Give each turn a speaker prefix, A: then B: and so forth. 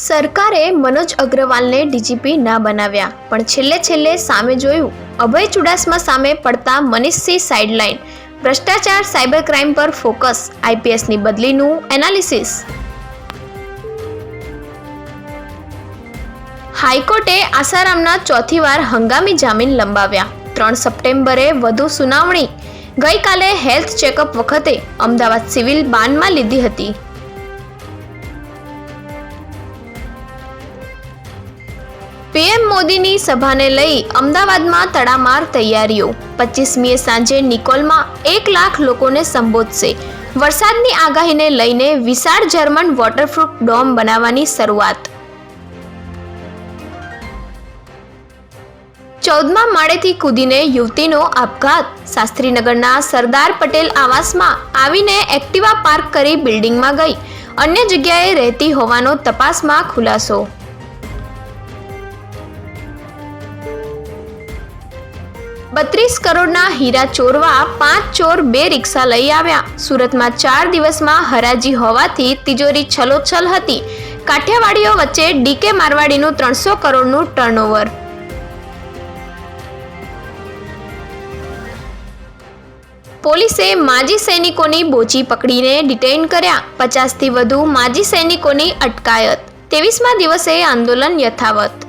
A: સરકારે મનોજ અગ્રવાલને ડીજીપી ના બનાવ્યા, પણ છેલ્લે છેલ્લે સામે જોયું, અભય ચુડાસમા સામે પડતા મનીષસિંહ સાઇડલાઇન ભ્રષ્ટાચાર સાયબર ક્રાઇમ પર ફોકસ આઈપીએસની બદલીનું એનાલિસિસ હાઈકોર્ટે આસારામના ચોથી વાર હંગામી જામીન લંબાવ્યા. ત્રણ સપ્ટેમ્બરે વધુ સુનાવણી. ગઈકાલે હેલ્થ ચેકઅપ વખતે અમદાવાદ સિવિલ બાનમાં લીધી હતી. પીએમ મોદીની સભાને લઈ અમદાવાદમાં તડામાર તૈયારીઓ. પચીસમીએ સાંજે નિકોલમાં એક લાખ લોકોને સંબોધશે. વરસાદની આગાહીને લઈને વિશાળ જર્મન વોટરપ્રૂફ ડોમ બનાવવાની શરૂઆત. ચૌદમા માળેથી કૂદીને યુવતીનો આપઘાત. શાસ્ત્રીનગરના સરદાર પટેલ આવાસમાં આવીને એક્ટિવા પાર્ક કરી બિલ્ડિંગમાં ગઈ. અન્ય જગ્યાએ રહેતી હોવાનો તપાસમાં ખુલાસો. બત્રીસ કરોડના હીરા ચોરવા પાંચ ચોર બે રિક્ષા લઈ આવ્યા. સુરતમાં ચાર દિવસમાં હરાજી હોવાથી તિજોરી છલોછલ હતી. કાઠિયાવાડીઓ વચ્ચે ડીકે મારવાડીનું ત્રણસો કરોડનું ટર્નઓવર પોલીસે માજી સૈનિકોની બોચી પકડીને ડિટેઇન કર્યા. પચાસથી વધુ માજી સૈનિકોની અટકાયત. ત્રેવીસમા દિવસે આંદોલન યથાવત.